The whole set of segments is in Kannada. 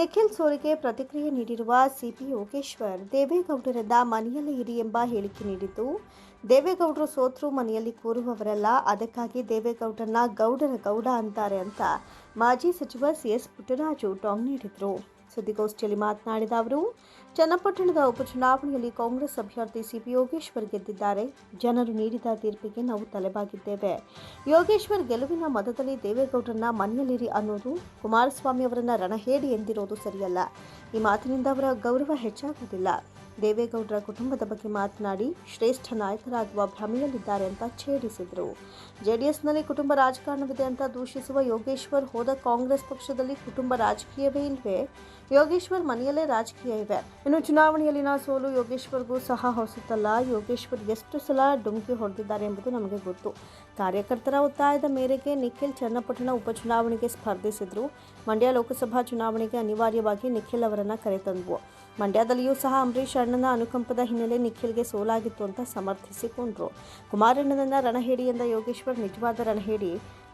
ನಿಖಿಲ್ ಸೋಲಿಗೆ ಪ್ರತಿಕ್ರಿಯೆ ನೀಡಿರುವ ಸಿಪಿ ಯೋಗೇಶ್ವರ್, ದೇವೇಗೌಡರಿಂದ ಮನೆಯಲ್ಲೇ ಇರಿ ಎಂಬ ಹೇಳಿಕೆ ನೀಡಿದ್ದು, ದೇವೇಗೌಡರು ಸೋತ್ರು ಮನೆಯಲ್ಲಿ ಕೂರುವವರಲ್ಲ, ಅದಕ್ಕಾಗಿ ದೇವೇಗೌಡರನ್ನ ಗೌಡರ ಗೌಡ ಅಂತಾರೆ ಅಂತ ಮಾಜಿ ಸಚಿವ ಸಿಎಸ್ ಪುಟ್ಟರಾಜು ಟಾಂಗ್ ನೀಡಿದರು. ಸುದ್ದಿಗೋಷ್ಠಿಯಲ್ಲಿ ಮಾತನಾಡಿದ ಅವರು ಚನ್ನಪಟ್ಟಣದ ಉಪಚುನಾವಣೆಯಲ್ಲಿ ಕಾಂಗ್ರೆಸ್ ಅಭ್ಯರ್ಥಿ ಸಿಪಿ ಯೋಗೇಶ್ವರ್ ಗೆದ್ದಿದ್ದಾರೆ. ಜನರು ನೀಡಿದ ತೀರ್ಪಿಗೆ ನಾವು ತಲೆಬಾಗಿದ್ದೇವೆ. ಯೋಗೇಶ್ವರ್ ಗೆಲುವಿನ ಮತದಲ್ಲಿ ದೇವೇಗೌಡರನ್ನ ಮನೆಯಲ್ಲಿರಿ ಅನ್ನೋದು ಕುಮಾರಸ್ವಾಮಿ ಅವರನ್ನ ರಣಹೇಡಿ ಎಂದಿರೋದು ಸರಿಯಲ್ಲ. ಈ ಮಾತಿನಿಂದ ಅವರ ಗೌರವ ಹೆಚ್ಚಾಗುವುದಿಲ್ಲ. ದೇವೇಗೌಡರ ಕುಟುಂಬದ ಬಗ್ಗೆ ಮಾತನಾಡಿ ಶ್ರೇಷ್ಠ ನಾಯಕರಾಗುವ ಭ್ರಮೆಯಲ್ಲಿದ್ದಾರೆ ಅಂತ ಛೇಡಿಸಿದರು. ಜೆಡಿಎಸ್ನಲ್ಲಿ ಕುಟುಂಬ ರಾಜಕಾರಣವಿದೆ ಅಂತ ದೂಷಿಸುವ ಯೋಗೇಶ್ವರ್ ಹೋದ ಕಾಂಗ್ರೆಸ್ ಪಕ್ಷದಲ್ಲಿ ಕುಟುಂಬ ರಾಜಕೀಯವೇ ಇಲ್ವೇ? ಯೋಗೇಶ್ವರ್ ಮನೆಯಲ್ಲೇ ರಾಜಕೀಯ ಇವೆ ಇನ್ನು ಚುನಾವಣೆಯಲ್ಲಿನ ಸೋಲು ಯೋಗೇಶ್ವರ್ಗೂ ಸಹ ಹೊಸತಲ್ಲ. ಯೋಗೇಶ್ವರ್ ಎಷ್ಟು ಸಲ ಡುಮ್ಕಿ ಹೊಡೆದಿದ್ದಾರೆ ಎಂಬುದು ನಮಗೆ ಗೊತ್ತು. ಕಾರ್ಯಕರ್ತರ ಒತ್ತಾಯದ ಮೇರೆಗೆ ನಿಖಿಲ್ ಚನ್ನಪಟ್ಟಣ ಉಪಚುನಾವಣೆಗೆ ಸ್ಪರ್ಧಿಸಿದ್ರು. ಮಂಡ್ಯ ಲೋಕಸಭಾ ಚುನಾವಣೆಗೆ ಅನಿವಾರ್ಯವಾಗಿ ನಿಖಿಲ್ ಅವರನ್ನು ಕರೆತಂದ್ವು. ಮಂಡ್ಯದಲ್ಲಿಯೂ ಸಹ ಅಂಬರೀಷ್ ಅಣ್ಣನ ಅನುಕಂಪದ ಹಿನ್ನೆಲೆ ನಿಖಿಲ್ಗೆ ಸೋಲಾಗಿತ್ತು ಅಂತ ಸಮರ್ಥಿಸಿಕೊಂಡ್ರು. ಕುಮಾರಣ್ಣನನ್ನ ರಣಹೇಡಿ ಎಂದ ಯೋಗೇಶ್ವರ್, ನಿಜವಾದ ರಣಹೇಡಿ.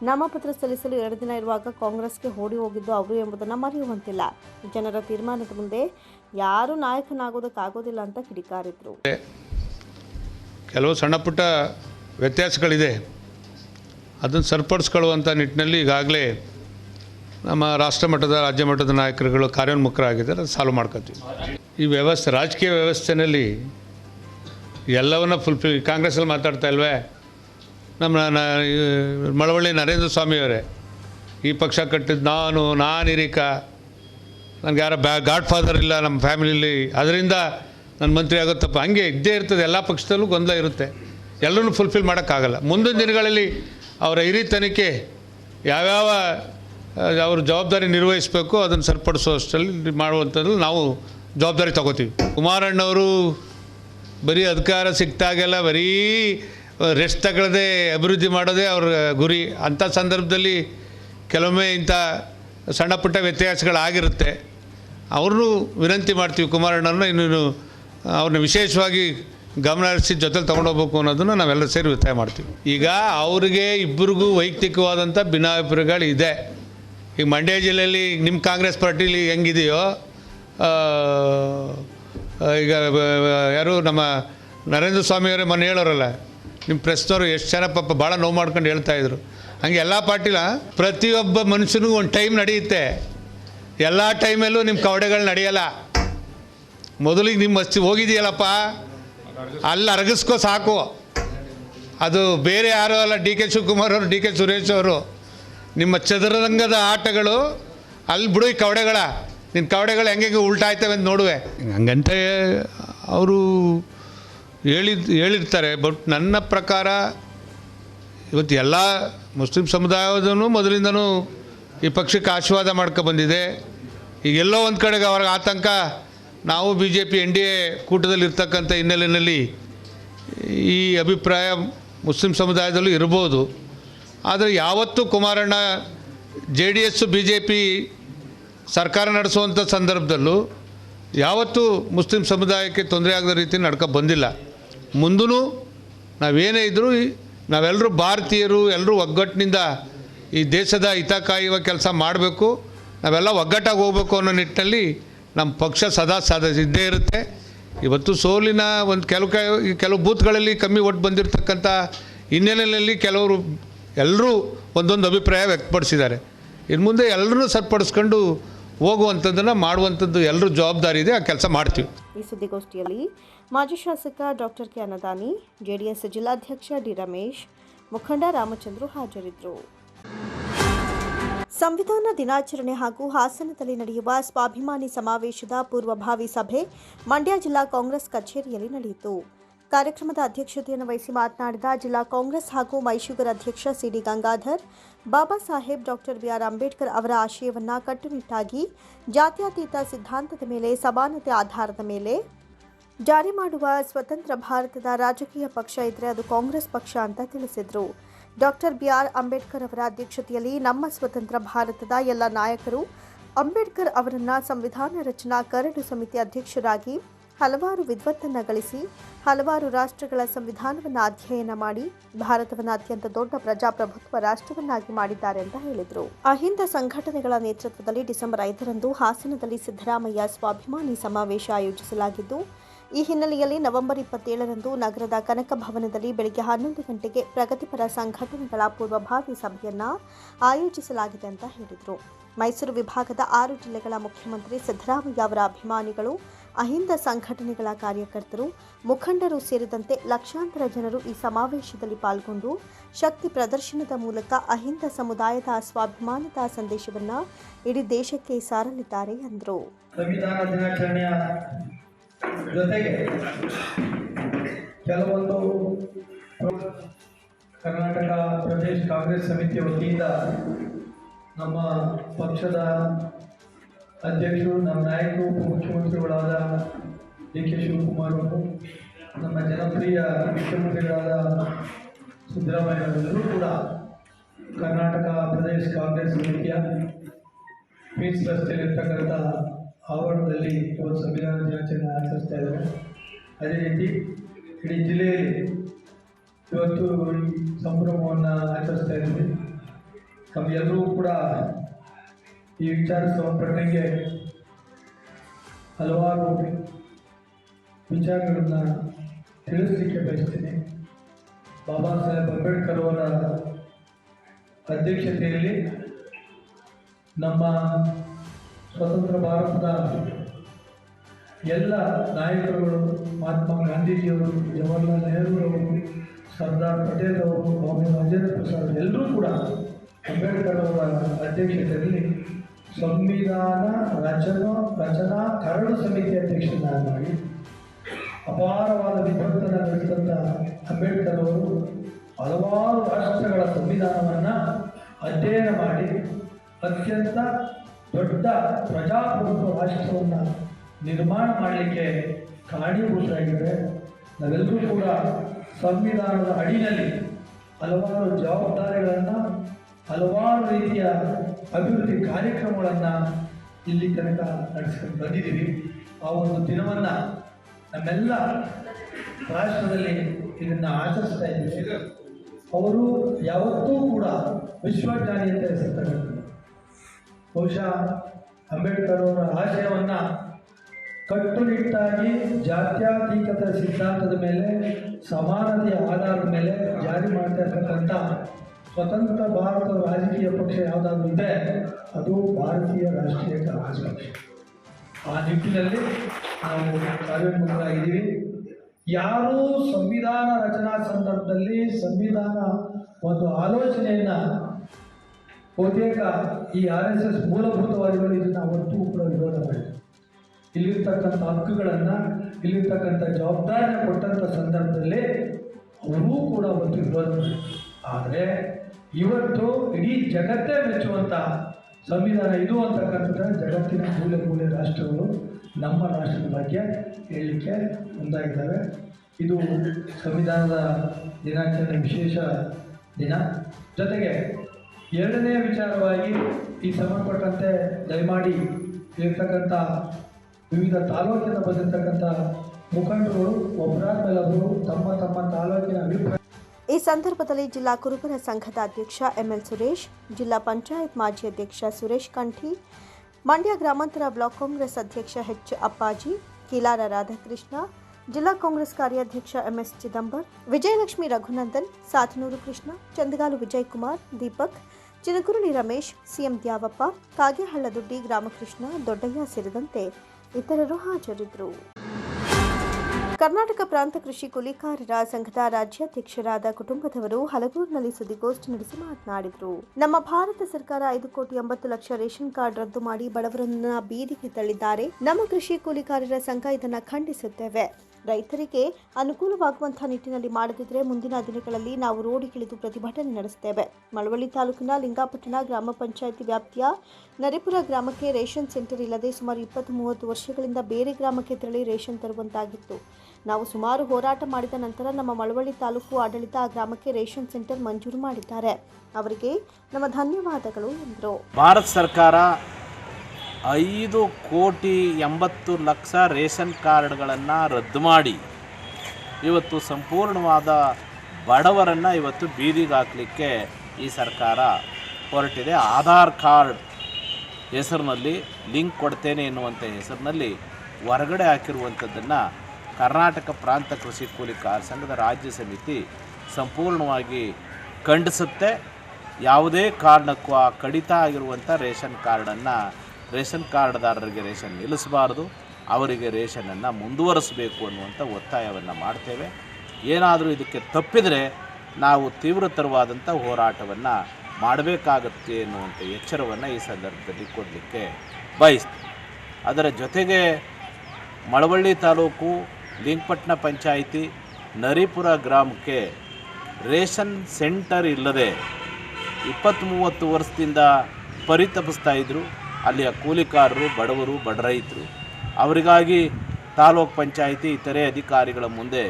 ನಾಮಪತ್ರ ಸಲ್ಲಿಸಲು ಎರಡು ದಿನ ಇರುವಾಗ ಕಾಂಗ್ರೆಸ್ಗೆ ಓಡಿ ಹೋಗಿದ್ದು ಅವರು ಎಂಬುದನ್ನು ಮರೆಯುವಂತಿಲ್ಲ. ಜನರ ತೀರ್ಮಾನದ ಮುಂದೆ ಯಾರೂ ನಾಯಕನಾಗೋದಕ್ಕಾಗೋದಿಲ್ಲ ಅಂತ ಕಿಡಿಕಾರಿದ್ರು. ಕೆಲವು ಸಣ್ಣ ಪುಟ್ಟ ವ್ಯತ್ಯಾಸಗಳಿದೆ. ಅದನ್ನು ಸರಿಪಡಿಸ್ಕೊಳ್ಳುವಂಥ ನಿಟ್ಟಿನಲ್ಲಿ ಈಗಾಗಲೇ ನಮ್ಮ ರಾಷ್ಟ್ರ ಮಟ್ಟದ, ರಾಜ್ಯ ಮಟ್ಟದ ನಾಯಕರುಗಳು ಕಾರ್ಯೋನ್ಮುಖರಾಗಿದ್ದಾರೆ ಅದು ಸಾಲ್ವ್ ಮಾಡ್ಕೊತೀವಿ. ಈ ವ್ಯವಸ್ಥೆ, ರಾಜಕೀಯ ವ್ಯವಸ್ಥೆಯಲ್ಲಿ ಎಲ್ಲವನ್ನ ಫುಲ್ಫಿಲ್ ಕಾಂಗ್ರೆಸ್ಸಲ್ಲಿ ಮಾತಾಡ್ತಾ ಇಲ್ವೇ? ನಮ್ಮ ಮಳವಳ್ಳಿ ನರೇಂದ್ರ ಸ್ವಾಮಿಯವರೇ ಈ ಪಕ್ಷ ಕಟ್ಟಿದ್ದು ನಾನು ನಾನು ಹಿರಿಕ, ನನಗೆ ಯಾರ ಬ್ಯಾ ಗಾಡ್ ಫಾದರ್ ಇಲ್ಲ ನಮ್ಮ ಫ್ಯಾಮಿಲಿಲಿ ಅದರಿಂದ ನನ್ನ ಮಂತ್ರಿ ಆಗುತ್ತಪ್ಪ. ಹಂಗೆ ಇದ್ದೇ ಇರ್ತದೆ, ಎಲ್ಲ ಪಕ್ಷದಲ್ಲೂ ಗೊಂದಲ ಇರುತ್ತೆ. ಎಲ್ಲರೂ ಫುಲ್ಫಿಲ್ ಮಾಡೋಕ್ಕಾಗಲ್ಲ. ಮುಂದಿನ ದಿನಗಳಲ್ಲಿ ಅವರ ಹಿರಿತನಕ್ಕೆ ಯಾವ್ಯಾವ ಅವ್ರ ಜವಾಬ್ದಾರಿ ನಿರ್ವಹಿಸಬೇಕು ಅದನ್ನು ಸರಿಪಡಿಸುವಷ್ಟರಲ್ಲಿ ಮಾಡುವಂಥದ್ದು ನಾವು ಜವಾಬ್ದಾರಿ ತಗೋತೀವಿ. ಕುಮಾರಣ್ಣವರು ಬರೀ ಅಧಿಕಾರ ಸಿಕ್ತಾಗೆಲ್ಲ ಬರೀ ರೆಸ್ಟ್ ತಗೊಳ್ಳದೆ ಅಭಿವೃದ್ಧಿ ಮಾಡೋದೇ ಅವ್ರ ಗುರಿ. ಅಂಥ ಸಂದರ್ಭದಲ್ಲಿ ಕೆಲವೊಮ್ಮೆ ಇಂಥ ಸಣ್ಣ ಪುಟ್ಟ ವ್ಯತ್ಯಾಸಗಳಾಗಿರುತ್ತೆ. ಅವ್ರನ್ನೂ ವಿನಂತಿ ಮಾಡ್ತೀವಿ ಕುಮಾರಣ್ಣನ ಇನ್ನೂ, ಅವ್ರನ್ನ ವಿಶೇಷವಾಗಿ ಗಮನ ಹರಿಸಿ ಜೊತೆಲಿ ತೊಗೊಂಡೋಗ್ಬೇಕು ಅನ್ನೋದನ್ನು ನಾವೆಲ್ಲ ಸೇರಿ ಒತ್ತಾಯ ಮಾಡ್ತೀವಿ. ಈಗ ಅವ್ರಿಗೆ ಇಬ್ಬರಿಗೂ ವೈಯಕ್ತಿಕವಾದಂಥ ಭಿನ್ನಾಭಿಪ್ರಾಯಗಳು ಇದೆ ಈಗ ಮಂಡ್ಯ ಜಿಲ್ಲೆಯಲ್ಲಿ ನಿಮ್ಮ ಕಾಂಗ್ರೆಸ್ ಪಾರ್ಟಿಲಿ ಹೆಂಗಿದೆಯೋ ಈಗ ಯಾರು ನಮ್ಮ ನರೇಂದ್ರ ಸ್ವಾಮಿಯವರೇ ಮೊನ್ನೆ ಹೇಳೋರಲ್ಲ ನಿಮ್ಮ ಪ್ರೆಸ್ನವರು ಎಷ್ಟು ಜನ ಪಾಪ ಭಾಳ ನೋವು ಮಾಡ್ಕೊಂಡು ಹೇಳ್ತಾ ಇದ್ರು. ಹಂಗೆ ಎಲ್ಲ ಪಾರ್ಟಿಲ ಪ್ರತಿಯೊಬ್ಬ ಮನುಷ್ಯನಿಗೂ ಒಂದು ಟೈಮ್ ನಡೆಯುತ್ತೆ. ಎಲ್ಲ ಟೈಮಲ್ಲೂ ನಿಮ್ಮ ಕವಡೆಗಳು ನಡೆಯಲ್ಲ. ಮೊದಲಿಗೆ ನಿಮ್ಮ ಅಸ್ತಿ ಹೋಗಿದೆಯಲ್ಲಪ್ಪ. ಅಲ್ಲಿ, ಅರಗಿಸ್ಕೋ ಸಾಕು. ಅದು ಬೇರೆ ಯಾರೂ ಅಲ್ಲ, ಡಿ ಕೆ ಶಿವಕುಮಾರ್ ಅವರು, ಡಿ ಕೆ ಸುರೇಶ್ ಅವರು. ನಿಮ್ಮ ಚದುರಂಗದ ಆಟಗಳು, ಅಲ್ಲಿ ಬಿಡು ಈ ಕವಡೆಗಳ. ನಿನ್ನ ಕವಡೆಗಳು ಹೆಂಗೆ ಉಲ್ಟಾಯ್ತವೆ ಅಂತ ನೋಡುವೆ. ಹಂಗಂತ ಅವರು ಹೇಳಿದ್, ಹೇಳಿರ್ತಾರೆ, ಬಟ್ ನನ್ನ ಪ್ರಕಾರ ಇವತ್ತು ಎಲ್ಲ ಮುಸ್ಲಿಂ ಸಮುದಾಯದೂ ಮೊದಲಿಂದನೂ ಈ ಪಕ್ಷಕ್ಕೆ ಆಶೀರ್ವಾದ ಮಾಡ್ಕೊ ಬಂದಿದೆ. ಈಗೆಲ್ಲೋ ಒಂದು ಕಡೆಗೆ ಅವ್ರಿಗೆ ಆತಂಕ ನಾವು B J P N D A ಕೂಟದಲ್ಲಿರ್ತಕ್ಕಂಥ ಹಿನ್ನೆಲೆಯಲ್ಲಿ ಈ ಅಭಿಪ್ರಾಯ ಮುಸ್ಲಿಂ ಸಮುದಾಯದಲ್ಲೂ ಇರ್ಬೋದು. ಆದರೆ ಯಾವತ್ತೂ Kumaranna J D S B J P ಸರ್ಕಾರ ನಡೆಸುವಂಥ ಸಂದರ್ಭದಲ್ಲೂ ಯಾವತ್ತೂ ಮುಸ್ಲಿಂ ಸಮುದಾಯಕ್ಕೆ ತೊಂದರೆ ಆಗದ ರೀತಿ ನಡ್ಕ ಬಂದಿಲ್ಲ. ಮುಂದೂ ನಾವೇನೇ ಇದ್ದರೂ ನಾವೆಲ್ಲರೂ ಭಾರತೀಯರು, ಎಲ್ಲರೂ ಒಗ್ಗಟ್ಟಿನಿಂದ ಈ ದೇಶದ ಹಿತ ಕಾಯುವ ಕೆಲಸ ಮಾಡಬೇಕು. ನಾವೆಲ್ಲ ಒಗ್ಗಟ್ಟಾಗಿ ಹೋಗ್ಬೇಕು ಅನ್ನೋ ನಿಟ್ಟಿನಲ್ಲಿ ನಮ್ಮ ಪಕ್ಷ ಸದಾ ಸದಾ ಇದ್ದೇ ಇರುತ್ತೆ. ಇವತ್ತು ಸೋಲಿನ ಒಂದು ಕೆಲವು ಕೆಲವು ಬೂತ್ಗಳಲ್ಲಿ ಕಮ್ಮಿ ಒಟ್ಟು ಬಂದಿರತಕ್ಕಂಥ ಹಿನ್ನೆಲೆಯಲ್ಲಿ ಕೆಲವರು ಎಲ್ಲರೂ ಒಂದೊಂದು ಅಭಿಪ್ರಾಯ ವ್ಯಕ್ತಪಡಿಸಿದ್ದಾರೆ. ಇನ್ನು ಮುಂದೆ ಎಲ್ಲರೂ ಸರಿಪಡಿಸ್ಕೊಂಡು ಹೋಗುವಂಥದ್ದನ್ನು ಮಾಡುವಂಥದ್ದು ಎಲ್ಲರೂ ಜವಾಬ್ದಾರಿ ಇದೆ, ಆ ಕೆಲಸ ಮಾಡ್ತೀವಿ. ಈ ಸುದ್ದಿಗೋಷ್ಠಿಯಲ್ಲಿ ಮಾಜಿ ಶಾಸಕ ಡಾಕ್ಟರ್ ಕೆ ಅನ್ನದಾನಿ ಜೆಡಿಎಸ್ ಜಿಲ್ಲಾಧ್ಯಕ್ಷ ಡಿ ರಮೇಶ್, ಮುಖಂಡ ರಾಮಚಂದ್ರು ಹಾಜರಿದ್ದರು ಸಂವಿಧಾನ ದಿನಾಚರಣೆ ಹಾಗೂ ಹಾಸನದಲ್ಲಿ ನಡೆಯುವ ಸ್ವಾಭಿಮಾನಿ ಸಮಾವೇಶದ ಪೂರ್ವಭಾವಿ ಸಭೆ ಮಂಡ್ಯ ಜಿಲ್ಲಾ ಕಾಂಗ್ರೆಸ್ ಕಚೇರಿಯಲ್ಲಿ ನಡೆಯಿತು. ಕಾರ್ಯಕ್ರಮದ ಅಧ್ಯಕ್ಷತೆಯನ್ನು ವಹಿಸಿ ಮಾತನಾಡಿದ ಜಿಲ್ಲಾ ಕಾಂಗ್ರೆಸ್ ಹಾಗೂ ಮೈಶುಗರ್ ಅಧ್ಯಕ್ಷ CD Gangadhar, Baba Saheb doctor BR Ambedkar ಅವರ ಆಶಯವನ್ನ ಕಟ್ಟುನಿಟ್ಟಾಗಿ ಜಾತ್ಯತೀತ ಸಿದ್ಧಾಂತದ ಮೇಲೆ ಸಮಾನತೆ ಆಧಾರದ ಮೇಲೆ ಜಾರಿ ಮಾಡುವ ಸ್ವತಂತ್ರ ಭಾರತದ ರಾಜಕೀಯ ಪಕ್ಷ ಇದ್ರೆ ಅದು ಕಾಂಗ್ರೆಸ್ ಪಕ್ಷ ಅಂತ ತಿಳಿಸಿದರು. ಡಾಕ್ಟರ್ ಬಿಆರ್ ಅಂಬೇಡ್ಕರ್ ಅವರ ಅಧ್ಯಕ್ಷತೆಯಲ್ಲಿ ನಮ್ಮ ಸ್ವತಂತ್ರ ಭಾರತದ ಎಲ್ಲ ನಾಯಕರು ಅಂಬೇಡ್ಕರ್ ಅವರನ್ನು ಸಂವಿಧಾನ ರಚನಾ ಕರಡು ಸಮಿತಿ ಅಧ್ಯಕ್ಷರಾಗಿ ಹಲವಾರು ವಿದ್ವತ್ತನ್ನು ಗಳಿಸಿ, ಹಲವಾರು ರಾಷ್ಟ್ರಗಳ ಸಂವಿಧಾನವನ್ನು ಅಧ್ಯಯನ ಮಾಡಿ ಭಾರತವನ್ನು ಅತ್ಯಂತ ದೊಡ್ಡ ಪ್ರಜಾಪ್ರಭುತ್ವ ರಾಷ್ಟ್ರವನ್ನಾಗಿ ಮಾಡಿದ್ದಾರೆ ಅಂತ ಹೇಳಿದರು. ಅಹಿಂದ ಸಂಘಟನೆಗಳ ನೇತೃತ್ವದಲ್ಲಿ ಡಿಸೆಂಬರ್ ಐದರಂದು ಹಾಸನದಲ್ಲಿ ಸಿದ್ದರಾಮಯ್ಯ ಸ್ವಾಭಿಮಾನಿ ಸಮಾವೇಶ ಆಯೋಜಿಸಲಾಗಿದ್ದು ಈ ಹಿನ್ನೆಲೆಯಲ್ಲಿ ನವೆಂಬರ್ ಇಪ್ಪತ್ತೇಳರಂದು ನಗರದ ಕನಕ ಭವನದಲ್ಲಿ ಬೆಳಗ್ಗೆ ಹನ್ನೊಂದು ಗಂಟೆಗೆ ಪ್ರಗತಿಪರ ಸಂಘಟನೆಗಳ ಪೂರ್ವಭಾವಿ ಸಭೆಯನ್ನು ಆಯೋಜಿಸಲಾಗಿದೆ ಅಂತ ಹೇಳಿದರು. ಮೈಸೂರು ವಿಭಾಗದ ಆರು ಜಿಲ್ಲೆಗಳ ಮುಖ್ಯಮಂತ್ರಿ ಸಿದ್ದರಾಮಯ್ಯ ಅವರ ಅಭಿಮಾನಿಗಳು, ಅಹಿಂದ ಸಂಘಟನೆಗಳ ಕಾರ್ಯಕರ್ತರು, ಮುಖಂಡರು ಸೇರಿದಂತೆ ಲಕ್ಷಾಂತರ ಜನರು ಈ ಸಮಾವೇಶದಲ್ಲಿ ಪಾಲ್ಗೊಂಡು ಶಕ್ತಿ ಪ್ರದರ್ಶನದ ಮೂಲಕ ಅಹಿಂದ ಸಮುದಾಯದ ಸ್ವಾಭಿಮಾನದ ಸಂದೇಶವನ್ನು ಇಡೀ ದೇಶಕ್ಕೆ ಸಾರಲಿದ್ದಾರೆ ಎಂದರು. ಜೊತೆಗೆ ಕೆಲವೊಂದು ಕರ್ನಾಟಕ ಪ್ರದೇಶ ಕಾಂಗ್ರೆಸ್ ಸಮಿತಿಯ ವತಿಯಿಂದ ನಮ್ಮ ಪಕ್ಷದ ಅಧ್ಯಕ್ಷರು, ನಮ್ಮ ನಾಯಕರು ಉಪಮುಖ್ಯಮಂತ್ರಿಗಳಾದ ಡಿ ಕೆ ಶಿವಕುಮಾರ್ ಅವರು, ನಮ್ಮ ಜನಪ್ರಿಯ ಮುಖ್ಯಮಂತ್ರಿಗಳಾದ ಸಿದ್ದರಾಮಯ್ಯ ಅವರೆಲ್ಲರೂ ಕೂಡ ಕರ್ನಾಟಕ ಪ್ರದೇಶ ಕಾಂಗ್ರೆಸ್ ಸಮಿತಿಯ ಪೀಸ್ ರಸ್ತೆಯಲ್ಲಿರ್ತಕ್ಕಂಥ ಆವರಣದಲ್ಲಿ ಇವತ್ತು ಸಂವಿಧಾನ ದಿನಾಚರಣೆ ಆಚರಿಸ್ತಾ ಇದ್ದಾರೆ. ಅದೇ ರೀತಿ ಇಡೀ ಜಿಲ್ಲೆಯಲ್ಲಿ ಇವತ್ತು ಸಂಭ್ರಮವನ್ನು ಆಚರಿಸ್ತಾ ಇದ್ದೀವಿ. ತಮ್ಮೆಲ್ಲರೂ ಕೂಡ ಈ ವಿಚಾರ ಸಂಬಂಧಪಟ್ಟಂಗೆ ಹಲವಾರು ವಿಚಾರಗಳನ್ನು ತಿಳಿಸಲಿಕ್ಕೆ ಬಯಸ್ತೀನಿ. ಬಾಬಾ ಸಾಹೇಬ್ ಅಂಬೇಡ್ಕರ್ ಅವರ ಅಧ್ಯಕ್ಷತೆಯಲ್ಲಿ ನಮ್ಮ ಸ್ವತಂತ್ರ ಭಾರತದ ಎಲ್ಲ ನಾಯಕರುಗಳು, ಮಹಾತ್ಮ ಗಾಂಧೀಜಿಯವರು, ಜವಾಹರ್ಲಾಲ್ ನೆಹರೂರವರು, ಸರ್ದಾರ್ ಪಟೇಲ್ ಅವರು, ಸ್ವಾಮಿ ರಾಜೇಂದ್ರ ಪ್ರಸಾದ್ ಎಲ್ಲರೂ ಕೂಡ ಅಂಬೇಡ್ಕರ್ ಅವರ ಅಧ್ಯಕ್ಷತೆಯಲ್ಲಿ ಸಂವಿಧಾನ ರಚನಾ ರಚನಾ ಕರಡು ಸಮಿತಿ ಅಧ್ಯಕ್ಷರನ್ನಾಗಿ ಮಾಡಿ ಅಪಾರವಾದ ವಿದ್ವತ್ತನ ನಡೆಸಿದಂಥ ಅಂಬೇಡ್ಕರ್ ಅವರು ಹಲವಾರು ರಾಷ್ಟ್ರಗಳ ಸಂವಿಧಾನವನ್ನು ಅಧ್ಯಯನ ಮಾಡಿ ಅತ್ಯಂತ ದೊಡ್ಡ ಪ್ರಜಾಪ್ರಭುತ್ವ ರಾಷ್ಟ್ರವನ್ನು ನಿರ್ಮಾಣ ಮಾಡಲಿಕ್ಕೆ ಕಾರಣೀಭೂತರಾಗಿದ್ದಾರೆ. ನಾವೆಲ್ಲರೂ ಕೂಡ ಸಂವಿಧಾನದ ಅಡಿನಲ್ಲಿ ಹಲವಾರು ಜವಾಬ್ದಾರಿಗಳನ್ನು, ಹಲವಾರು ರೀತಿಯ ಅಭಿವೃದ್ಧಿ ಕಾರ್ಯಕ್ರಮಗಳನ್ನು ಇಲ್ಲಿ ತನಕ ನಡೆಸ್ಕೊಂಡು ಬಂದಿದ್ದೀವಿ. ಆ ಒಂದು ದಿನವನ್ನು ನಮ್ಮೆಲ್ಲ ರಾಷ್ಟ್ರದಲ್ಲಿ ಇದನ್ನು ಆಚರಿಸ್ತಾ ಇದ್ದೀವಿ. ಅವರು ಯಾವತ್ತೂ ಕೂಡ ವಿಶ್ವಜ್ಞಾನಿ ಅಂತ ಹೆಸರು ಬಹುಶಃ ಅಂಬೇಡ್ಕರ್ ಅವರ ಆಶಯವನ್ನು ಕಟ್ಟುನಿಟ್ಟಾಗಿ ಜಾತ್ಯತೀತ ಸಿದ್ಧಾಂತದ ಮೇಲೆ, ಸಮಾನತೆಯ ಆಧಾರದ ಮೇಲೆ ಜಾರಿ ಮಾಡ್ತಾ ಇರ್ತಕ್ಕಂಥ ಸ್ವತಂತ್ರ ಭಾರತದ ರಾಜಕೀಯ ಪಕ್ಷ ಯಾವುದಾದ್ರೂ ಇದೆ, ಅದು ಭಾರತೀಯ ರಾಷ್ಟ್ರೀಯ ಕಾಂಗ್ರೆಸ್ ಆ ನಿಟ್ಟಿನಲ್ಲಿ ನಾವು ಕಾರ್ಯೋನ್ಮುಖರಾಗಿದ್ದೀವಿ ಯಾರೂ ಸಂವಿಧಾನ ರಚನಾ ಸಂದರ್ಭದಲ್ಲಿ ಸಂವಿಧಾನ ಒಂದು ಆಲೋಚನೆಯನ್ನು ಬಹುತೇಕ ಈ ಆರ್ ಎಸ್ ಎಸ್ ಮೂಲಭೂತವಾದಿಗಳು ಇದನ್ನು ಅವತ್ತೂ ಕೂಡ ವಿರೋಧ ಮಾಡಿದರು. ಇಲ್ಲಿರ್ತಕ್ಕಂಥ ಹಕ್ಕುಗಳನ್ನು, ಇಲ್ಲಿರ್ತಕ್ಕಂಥ ಜವಾಬ್ದಾರಿನ ಕೊಟ್ಟಂಥ ಸಂದರ್ಭದಲ್ಲಿ ಅವರೂ ಕೂಡ ಅವತ್ತು ವಿರೋಧ ಮಾಡಿದರು. ಆದರೆ ಇವತ್ತು ಇಡೀ ಜಗತ್ತೇ ಮೆಚ್ಚುವಂಥ ಸಂವಿಧಾನ ಇದು ಅಂತಕ್ಕಂಥ ಜಗತ್ತಿನ ಮೂಲೆ ಮೂಲೆ ರಾಷ್ಟ್ರಗಳು ನಮ್ಮ ರಾಷ್ಟ್ರದ ಬಗ್ಗೆ ಹೇಳಲಿಕ್ಕೆ ಮುಂದಾಗಿದ್ದಾವೆ. ಇದು ಸಂವಿಧಾನದ ದಿನಾಚರಣೆ ವಿಶೇಷ ದಿನ. ಜೊತೆಗೆ ಎರಡನೇ ವಿಚಾರವಾಗಿ ಈ ಸಂಬಂಧಪಟ್ಟಂತೆ ದಯಮಾಡಿ ಇರ್ತಕ್ಕಂಥ ವಿವಿಧ ತಾಲೂಕಿನ ಬಂದಿರತಕ್ಕಂಥ ಮುಖಂಡರುಗಳು ಒಬ್ಬರಾದ್ಮೇಲೆ ಒಬ್ಬರು ತಮ್ಮ ತಮ್ಮ ತಾಲೂಕಿನ ಅಭಿಪ್ರಾಯ ಈ ಸಂದರ್ಭದಲ್ಲಿ ಜಿಲ್ಲಾ ಕುರುಬರ ಸಂಘದ ಅಧ್ಯಕ್ಷ ಎಂಎಲ್ ಸುರೇಶ್, ಜಿಲ್ಲಾ ಪಂಚಾಯತ್ ಮಾಜಿ ಅಧ್ಯಕ್ಷ ಸುರೇಶ್ ಕಂಠಿ, ಮಂಡ್ಯ ಗ್ರಾಮಾಂತರ ಬ್ಲಾಕ್ ಕಾಂಗ್ರೆಸ್ ಅಧ್ಯಕ್ಷ ಎಚ್ ಅಪ್ಪಾಜಿ, ಕಿಲಾರ ರಾಧಾಕೃಷ್ಣ, ಜಿಲ್ಲಾ ಕಾಂಗ್ರೆಸ್ ಕಾರ್ಯಾಧ್ಯಕ್ಷ ಎಂಎಸ್ ಚಿದಂಬರ್, ವಿಜಯಲಕ್ಷ್ಮಿ ರಘುನಂದನ್, ಸಾತನೂರು ಕೃಷ್ಣ, ಚಂದಗಾಲು ವಿಜಯ್ ಕುಮಾರ್ ದೀಪಕ್ ಚಿನಕುರುಳಿ ರಮೇಶ್, ಸಿಎಂ ದ್ಯಾವಪ್ಪ ಕಾಗೇಹಳ್ಳದೊಡ್ಡಿ ರಾಮಕೃಷ್ಣ ದೊಡ್ಡಯ್ಯ ಸೇರಿದಂತೆ ಇತರರು ಹಾಜರಿದ್ದರು. ಕರ್ನಾಟಕ ಪ್ರಾಂತ ಕೃಷಿ ಕೂಲಿಕಾರರ ಸಂಘದ ರಾಜ್ಯಾಧ್ಯಕ್ಷರಾದ ಕುಟುಂಬದವರು ಹಲಗೂರಿನಲ್ಲಿ ಸುದ್ದಿಗೋಷ್ಠಿ ನಡೆಸಿ ಮಾತನಾಡಿದರು. ನಮ್ಮ ಭಾರತ ಸರ್ಕಾರ ಐದು ಕೋಟಿ ಎಂಬತ್ತು ಲಕ್ಷ ರೇಷನ್ ಕಾರ್ಡ್ ರದ್ದು ಮಾಡಿ ಬಡವರನ್ನ ಬೀದಿಗೆ ತಳ್ಳಿದ್ದಾರೆ. ನಮ್ಮ ಕೃಷಿ ಕೂಲಿಕಾರರ ಸಂಘ ಇದನ್ನು ಖಂಡಿಸುತ್ತೇವೆ. ರೈತರಿಗೆ ಅನುಕೂಲವಾಗುವಂತಹ ನಿಟ್ಟಿನಲ್ಲಿ ಮಾಡದಿದ್ದರೆ ಮುಂದಿನ ದಿನಗಳಲ್ಲಿ ನಾವು ರೋಡಿಗಿಳಿದು ಪ್ರತಿಭಟನೆ ನಡೆಸುತ್ತೇವೆ ಮಳವಳ್ಳಿ ತಾಲೂಕಿನ ಲಿಂಗಾಪಟ್ಟಣ ಗ್ರಾಮ ಪಂಚಾಯಿತಿ ವ್ಯಾಪ್ತಿಯ ನರಿಪುರ ಗ್ರಾಮಕ್ಕೆ ರೇಷನ್ ಸೆಂಟರ್ ಇಲ್ಲದೆ ಸುಮಾರು ಇಪ್ಪತ್ತು ಮೂವತ್ತು ವರ್ಷಗಳಿಂದ ಬೇರೆ ಗ್ರಾಮಕ್ಕೆ ತೆರಳಿ ರೇಷನ್ ತರುವಂತಾಗಿತ್ತು. ನಾವು ಸುಮಾರು ಹೋರಾಟ ಮಾಡಿದ ನಂತರ ನಮ್ಮ ಮಳವಳ್ಳಿ ತಾಲೂಕು ಆಡಳಿತ ಆ ಗ್ರಾಮಕ್ಕೆ ರೇಷನ್ ಸೆಂಟರ್ ಮಂಜೂರು ಮಾಡಿದ್ದಾರೆ. ಅವರಿಗೆ ನಮ್ಮ ಧನ್ಯವಾದಗಳು ಎಂದರು. ಭಾರತ ಸರ್ಕಾರ ಐದು ಕೋಟಿ ಎಂಬತ್ತು ಲಕ್ಷ ರೇಷನ್ ಕಾರ್ಡ್ಗಳನ್ನು ರದ್ದು ಮಾಡಿ. ಇವತ್ತು ಸಂಪೂರ್ಣವಾದ ಬಡವರನ್ನು ಇವತ್ತು ಬೀದಿಗೆ ಹಾಕಲಿಕ್ಕೆ ಈ ಸರ್ಕಾರ ಹೊರಟಿದೆ. ಆಧಾರ್ ಕಾರ್ಡ್ ಹೆಸರಿನಲ್ಲಿ, ಲಿಂಕ್ ಕೊಡ್ತೇನೆ ಎನ್ನುವಂಥ ಹೆಸರಿನಲ್ಲಿ ಹೊರಗಡೆ ಹಾಕಿರುವಂಥದ್ದನ್ನು ಕರ್ನಾಟಕ ಪ್ರಾಂತ ಕೃಷಿ ಕೂಲಿಕಾರ ಸಂಘದ ರಾಜ್ಯ ಸಮಿತಿ ಸಂಪೂರ್ಣವಾಗಿ ಖಂಡಿಸುತ್ತೆ. ಯಾವುದೇ ಕಾರಣಕ್ಕೂ ಆ ಕಡಿತ ಆಗಿರುವಂಥ ರೇಷನ್ ಕಾರ್ಡನ್ನು ರೇಷನ್ ಕಾರ್ಡ್ದಾರರಿಗೆ ರೇಷನ್ ನಿಲ್ಲಿಸಬಾರ್ದು, ಅವರಿಗೆ ರೇಷನನ್ನು ಮುಂದುವರಿಸಬೇಕು ಅನ್ನುವಂಥ ಒತ್ತಾಯವನ್ನು ಮಾಡ್ತೇವೆ. ಏನಾದರೂ ಇದಕ್ಕೆ ತಪ್ಪಿದರೆ ನಾವು ತೀವ್ರತರವಾದಂಥ ಹೋರಾಟವನ್ನು ಮಾಡಬೇಕಾಗತ್ತೆ ಎನ್ನುವಂಥ ಎಚ್ಚರವನ್ನು ಈ ಸಂದರ್ಭದಲ್ಲಿ ಕೊಡಲಿಕ್ಕೆ ಬಯಸ್ತೀವಿ. ಅದರ ಜೊತೆಗೆ ಮಳವಳ್ಳಿ ತಾಲೂಕು ಲಿಂಗಪಟ್ಟಣ ಪಂಚಾಯಿತಿ ನರಿಪುರ ಗ್ರಾಮಕ್ಕೆ ರೇಷನ್ ಸೆಂಟರ್ ಇಲ್ಲದೆ ಇಪ್ಪತ್ತು ಮೂವತ್ತು ವರ್ಷದಿಂದ ಪರಿತಪಿಸ್ತಾ ಇದ್ದರು ಅಲ್ಲಿಯ ಕೂಲಿಕಾರರು, ಬಡವರು, ಬಡ ರೈತರು. ಅವರಿಗಾಗಿ ತಾಲೂಕ್ ಪಂಚಾಯಿತಿ, ಇತರೆ ಅಧಿಕಾರಿಗಳ ಮುಂದೆ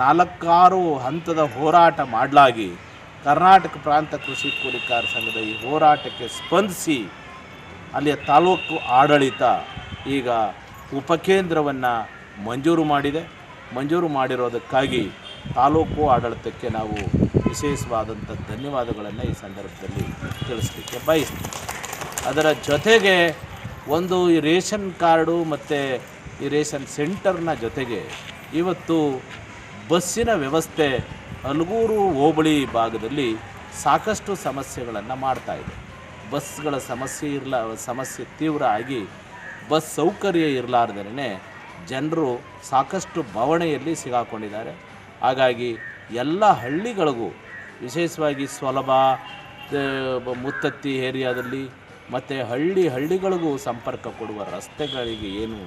ನಾಲ್ಕಾರು ಹಂತದ ಹೋರಾಟ ಮಾಡಲಾಗಿ ಕರ್ನಾಟಕ ಪ್ರಾಂತ ಕೃಷಿ ಕೂಲಿಕಾರ ಸಂಘದ ಈ ಹೋರಾಟಕ್ಕೆ ಸ್ಪಂದಿಸಿ ಅಲ್ಲಿಯ ತಾಲೂಕು ಆಡಳಿತ ಈಗ ಉಪಕೇಂದ್ರವನ್ನು ಮಂಜೂರು ಮಾಡಿದೆ. ಮಂಜೂರು ಮಾಡಿರೋದಕ್ಕಾಗಿ ತಾಲೂಕು ಆಡಳಿತಕ್ಕೆ ನಾವು ವಿಶೇಷವಾದಂಥ ಧನ್ಯವಾದಗಳನ್ನು ಈ ಸಂದರ್ಭದಲ್ಲಿ ತಿಳಿಸ್ಲಿಕ್ಕೆ ಬಯಸ್ತೀವಿ. ಅದರ ಜೊತೆಗೆ ಒಂದು ಈ ರೇಷನ್ ಕಾರ್ಡು ಮತ್ತು ಈ ರೇಷನ್ ಸೆಂಟರ್ನ ಜೊತೆಗೆ ಇವತ್ತು ಬಸ್ಸಿನ ವ್ಯವಸ್ಥೆ ಅಲ್ಗೂರು ಹೋಬಳಿ ಭಾಗದಲ್ಲಿ ಸಾಕಷ್ಟು ಸಮಸ್ಯೆಗಳನ್ನು ಮಾಡ್ತಾ ಇದೆ. ಬಸ್ಗಳ ಸಮಸ್ಯೆ ಇರಲ, ಸಮಸ್ಯೆ ತೀವ್ರ ಆಗಿ ಬಸ್ ಸೌಕರ್ಯ ಇರಲಾರ್ದೇ ಜನರು ಸಾಕಷ್ಟು ಬವಣೆಯಲ್ಲಿ ಸಿಗಾಕೊಂಡಿದ್ದಾರೆ. ಹಾಗಾಗಿ ಎಲ್ಲ ಹಳ್ಳಿಗಳಿಗೂ ವಿಶೇಷವಾಗಿ ಸೊಲಭ ಮುತ್ತತ್ತಿ ಏರಿಯಾದಲ್ಲಿ ಮತ್ತು ಹಳ್ಳಿ ಹಳ್ಳಿಗಳಿಗೂ ಸಂಪರ್ಕ ಕೊಡುವ ರಸ್ತೆಗಳಿಗೆ ಏನು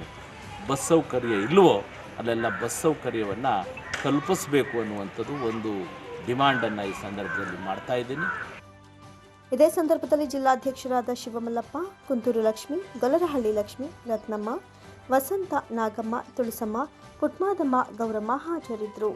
ಬಸ್ ಸೌಕರ್ಯ ಇಲ್ಲವೋ ಅಲ್ಲೆಲ್ಲ ಬಸ್ ಸೌಕರ್ಯವನ್ನು ಕಲ್ಪಿಸಬೇಕು ಅನ್ನುವಂಥದ್ದು ಒಂದು ಡಿಮಾಂಡನ್ನು ಈ ಸಂದರ್ಭದಲ್ಲಿ ಮಾಡ್ತಾ ಇದ್ದೀನಿ. ಇದೇ ಸಂದರ್ಭದಲ್ಲಿ ಜಿಲ್ಲಾಧ್ಯಕ್ಷರಾದ ಶಿವಮಲ್ಲಪ್ಪ, ಕುಂತೂರು ಲಕ್ಷ್ಮಿ ಗೊಲರಹಳ್ಳಿ ಲಕ್ಷ್ಮಿ, ರತ್ನಮ್ಮ, ವಸಂತ ನಾಗಮ್ಮ, ತುಳಸಮ್ಮ ಪುಟ್ಮಾದಮ್ಮ ಗೌರಮ್ಮ ಹಾಜರಿದ್ದರು.